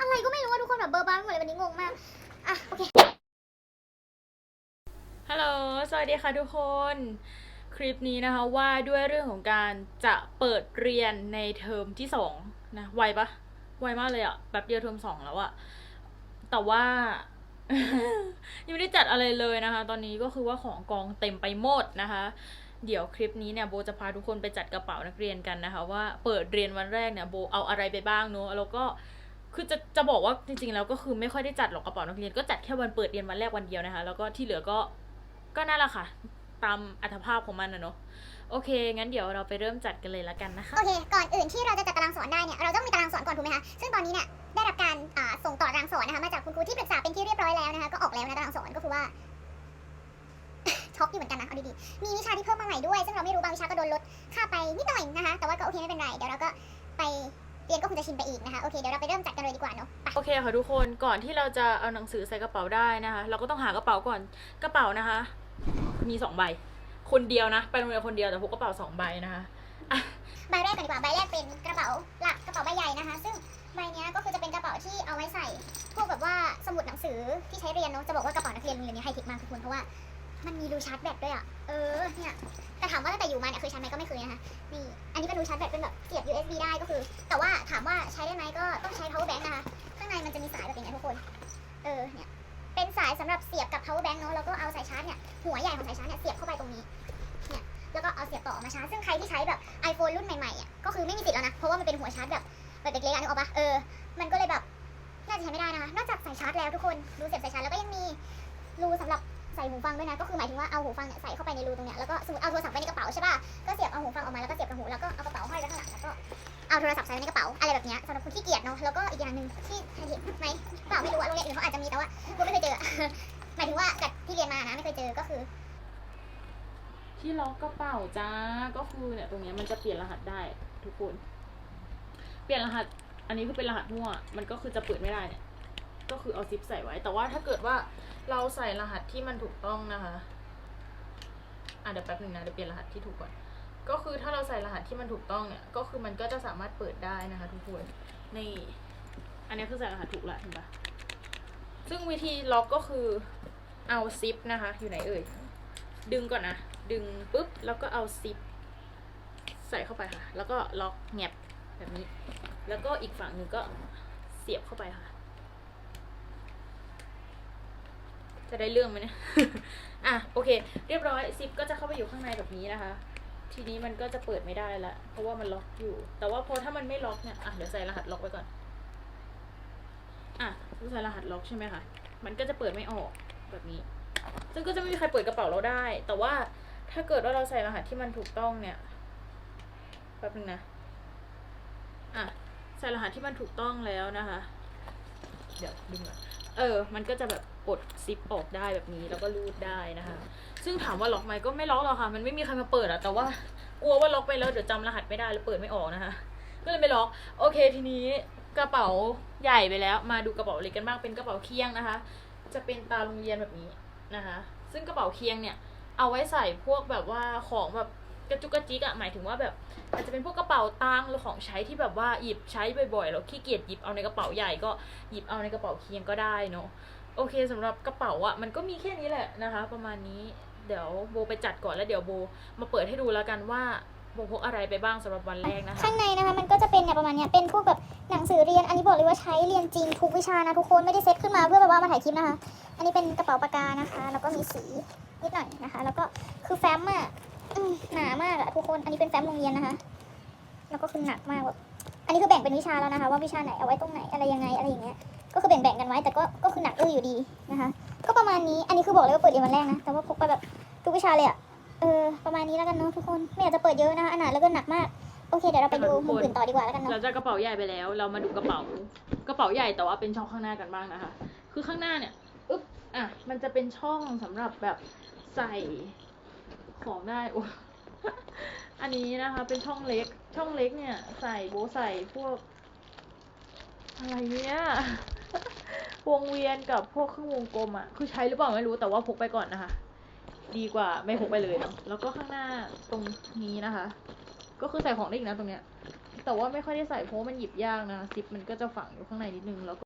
อะไรก็ไม่รู้ว่าทุกคนแบบเบอร์บ้าไปหมดเลยวันนี้งงมาก อะโอเค ฮัลโหล สวัสดีค่ะทุกคน คลิปนี้นะคะว่าด้วยเรื่องของการจะเปิดเรียนในเทอมที่สองนะไวปะไวมากเลยอะแบบเดียวเทอมสองแล้วอะแต่ว่า ยังไม่ได้จัดอะไรเลยนะคะ ตอนนี้ก็คือว่าของกองเต็มไปหมดนะคะเดี๋ยวคลิปนี้เนี่ยโบจะพาทุกคนไปจัดกระเป๋านักเรียนกันนะคะ ว่าเปิดเรียนวันแรกเนี่ยโบเอาอะไรไปบ้างเนอะแล้วก็ คือจะจะบอกว่าจริงๆแล้วก็คือไม่ค่อยได้จัดหรอกกระเป๋านักเรียนก็จัดแค่วันเปิดเรียนวันแรกวันเดียวนะคะ แล้วก็ที่เหลือก็ก็นั่นแหละค่ะ ตามอัตภาพของมันนะเนอะโอเค งั้นเดี๋ยวเราไปเริ่มจัดกันเลยละกันนะคะโอเค ก่อนอื่นที่เราจะจัดตารางสอนได้เนี่ย เราต้องมีตารางสอนก่อนถูกไหมคะ ซึ่งตอนนี้เนี่ยได้รับการอ่าส่งต่อตารางสอนนะคะมาจากคุณครูที่ปรึกษาเป็นที่เรียบร้อยแล้วนะคะ ก็ออกแล้วนะตารางสอนก็คือว่าช็อกอยู่เหมือนกันนะ เอาดีๆ มีวิชาที่เพิ่มมาใหม่ด้วย ซึ่งเราไม่รู้บางวิชาก็โดนลดค่าไปนิดหน่อยนะคะ แต่ว่าก็โอเคไม่เป็นไร เดี๋ยวเราก็ไป เรียนก็คงจะชินไปอีกนะคะ โอเค เดี๋ยวเราไปเริ่มจัดกันเลยดีกว่าเนาะไป โอเคค่ะทุกคนก่อนที่เราจะเอาหนังสือใส่กระเป๋าได้นะคะ เราก็ต้องหากระเป๋าก่อนกระเป๋านะคะ มีสองใบ คนเดียวนะ ไปโรงเรียนคนเดียวแต่พกกระเป๋าสองใบนะคะอะใบแรกกันดีกว่าใบแรกเป็นกระเป๋าหลักกระเป๋าใบใหญ่นะคะ ซึ่งใบเนี้ยก็คือจะเป็นกระเป๋าที่เอาไว้ใส่พวกแบบว่าสมุดหนังสือที่ใช้เรียนเนาะจะบอกว่ากระเป๋านักเรียนโรงเรียนนี้ไฮเทคมากทุกคนเพราะว่ามันมีรูชาร์จแบตด้วยอะเออเนี่ยแต่ถามว่าตั้งแต่อยู่มาเนี่ยเคยใช้ไหมก็ไม่เคยนะคะ นี่อันนี้เป็นรูชาร์จแบตเป็นแบบเสียบ USB ได้ก็คือ แต่ว่าถามว่าใช้ได้ไหมก็ต้องใช้ power bank นะคะข้างในมันจะมีสายแบบนี้ทุกคน เออเนี่ยเป็นสายสำหรับเสียบกับ power bank เนาะแล้วก็เอาสายชาร์จเนี่ยหัวใหญ่ของสายชาร์จเนี่ยเสียบเข้าไปตรงนี้เนี่ยแล้วก็เอาเสียบต่อมาชาร์จซึ่งใครที่ใช้แบบ iPhone รุ่นใหม่ๆอะก็คือไม่มีสิทธิ์แล้วนะเพราะว่ามันเป็นหัวชาร์จแบบแบบเล็กๆอะนึกออกปะเออมันก็เลยแบบน่าจะใช้ไม่ได้นะคะนอกจากสายชาร์จแล้วทุกคนรูเสียบสายชาร์จแล้วก็ยังมีรูสำหรับใส่หูฟังด้วยนะก็คือหมายถึงว่าเอาหูฟังเนี่ยใส่เข้าไปในรูตรงเนี้ยแล้วก็สมมติเอาโทรศัพท์ไว้ในกระเป๋าใช่ป่ะ เอาโทรศัพท์ใส่ไว้ในกระเป๋าอะไรแบบเนี้ยสำหรับคนที่เกียจเนาะแล้วก็อีกอย่างหนึ่งที่เห็นไหมเปล่าไม่รู้อะโรงเรียนอื่นเขาอาจจะมีแต่ว่ากูไม่เคยเจอหมายถึงว่าจากที่เรียนมานะไม่เคยเจอก็คือ ที่ล็อกกระเป๋าจ้าก็คือเนี่ยตรงเนี้ยมันจะเปลี่ยนรหัสได้ทุกคน เปลี่ยนรหัส อันนี้คือเป็นรหัสมั่ว มันก็คือจะเปิดไม่ได้เนี่ย ก็คือเอาซิปใส่ไว้ แต่ว่าถ้าเกิดว่าเราใส่รหัสที่มันถูกต้องนะคะอะเดี๋ยวแป๊บหนึ่งนะเดี๋ยวเปลี่ยนรหัสที่ถูกก่อน ก็คือถ้าเราใส่รหัสที่มันถูกต้องเนี่ย ก็คือมันก็จะสามารถเปิดได้นะคะ ทุกคนนี่ อันนี้คือใส่รหัสถูกละเห็นปะซึ่งวิธีล็อกก็คือเอาซิปนะคะ อยู่ไหนเอ่ย ดึงก่อนนะ ดึงปุ๊บ แล้วก็เอาซิปใส่เข้าไปค่ะ แล้วก็ล็อกแงบแบบนี้ แล้วก็อีกฝั่งหนึ่งก็เสียบเข้าไปค่ะ จะได้เรื่องไหมเนี่ย อะโอเค เรียบร้อยซิปก็จะเข้าไปอยู่ข้างในแบบนี้นะคะ ทีนี้มันก็จะเปิดไม่ได้ละ เพราะว่ามันล็อกอยู่ แต่ว่าพอถ้ามันไม่ล็อกเนี่ย อะ เดี๋ยวใส่รหัสล็อกไว้ก่อน อะใส่รหัสล็อกใช่ไหมคะ มันก็จะเปิดไม่ออกแบบนี้ ซึ่งก็จะไม่มีใครเปิดกระเป๋าเราได้ แต่ว่าถ้าเกิดว่าเราใส่รหัสที่มันถูกต้องเนี่ย แป๊บนึงนะ อะ ใส่รหัสที่มันถูกต้องแล้วนะคะ เดี๋ยวดึงก่อน เออ มันก็จะแบบปลดซิปออกได้แบบนี้แล้วก็รูดได้นะคะ ซึ่งถามว่าล็อกไหมก็ไม่ล็อกหรอกค่ะ มันไม่มีใครมาเปิดอะแต่ว่ากลัวว่าล็อกไปแล้วเดี๋ยวจำรหัสไม่ได้แล้วเปิดไม่ออกนะคะ ก็เลยไม่ล็อก โอเคทีนี้กระเป๋าใหญ่ไปแล้ว มาดูกระเป๋าเล็กกันบ้าง เป็นกระเป๋าเคียงนะคะ จะเป็นตาโรงเรียนแบบนี้นะคะ ซึ่งกระเป๋าเคียงเนี่ย เอาไว้ใส่พวกแบบว่าของแบบ กระจุกกระจิกอะหมายถึงว่าแบบอาจจะเป็นพวกกระเป๋าตังค์หรือของใช้ที่แบบว่าหยิบใช้บ่อยๆแล้วขี้เกียจหยิบเอาในกระเป๋าใหญ่ก็หยิบเอาในกระเป๋าเคียงก็ได้เนาะโอเคสำหรับกระเป๋าอะมันก็มีแค่นี้แหละนะคะ ประมาณนี้เดี๋ยวโบไปจัดก่อนแล้วเดี๋ยวโบมาเปิดให้ดูแล้วกันว่าโบพกอะไรไปบ้างสำหรับวันแรกนะคะข้างในนะคะมันก็จะเป็นเนี่ยประมาณเนี้ยเป็นพวกแบบหนังสือเรียนอันนี้บอกเลยว่าใช้เรียนจริงทุกวิชานะทุกคนไม่ได้เซตขึ้นมาเพื่อแบบว่ามาถ่ายคลิปนะคะ อันนี้เป็นกระเป๋าปากกานะคะ แล้วก็มีสีนิดหน่อยนะคะ แล้วก็คือแฟ้มอะ หนามากอะทุกคนอันนี้เป็นแฟ้มโรงเรียนนะคะ แล้วก็คือหนักมากแบบอันนี้คือแบ่งเป็นวิชาแล้วนะคะ ว่าวิชาไหนเอาไว้ตรงไหนอะไรยังไงอะไรอย่างเงี้ยก็คือแบ่งๆกันไว้แต่ก็ก็คือหนักอื้ออยู่ดีนะคะ ก็ประมาณนี้อันนี้คือบอกเลยว่าเปิดเรียนวันแรกนะแต่ว่าพกไปแบบทุกวิชาเลยอะเออประมาณนี้แล้วกันเนาะทุกคนไม่อยากจะเปิดเยอะนะคะอันหนาแล้วก็หนักมากโอเคเดี๋ยวเราไปดูมุมอื่นต่อดีกว่าแล้วกันเนาะเราจะกระเป๋าใหญ่ไปแล้ว เรามาดูกระเป๋ากระเป๋าใหญ่แต่ว่าเป็นช่องข้างหน้ากันบ้างนะคะ คือข้างหน้าเนี่ยอึ๊บอะมันจะเป็นช่องสำหรับแบบใส่ ของได้โอ้อันนี้นะคะ เป็นช่องเล็ก ช่องเล็กเนี่ย ใส่โบใส่พวก อะไรเนี่ยวงเวียนกับพวกเครื่องวงกลมอะ่ะคือใช้หรือเปล่าไม่รู้แต่ว่าพกไปก่อนนะคะ ดีกว่าไม่พกไปเลยเนาะแล้วก็ข้างหน้าตรงนี้นะคะ ก็คือใส่ของได้อีกนะตรงเนี้ย แต่ว่าไม่ค่อยได้ใส่เพราะมันหยิบยากนะซิปมันก็จะฝังอยู่ข้างในนิดนึงแล้ว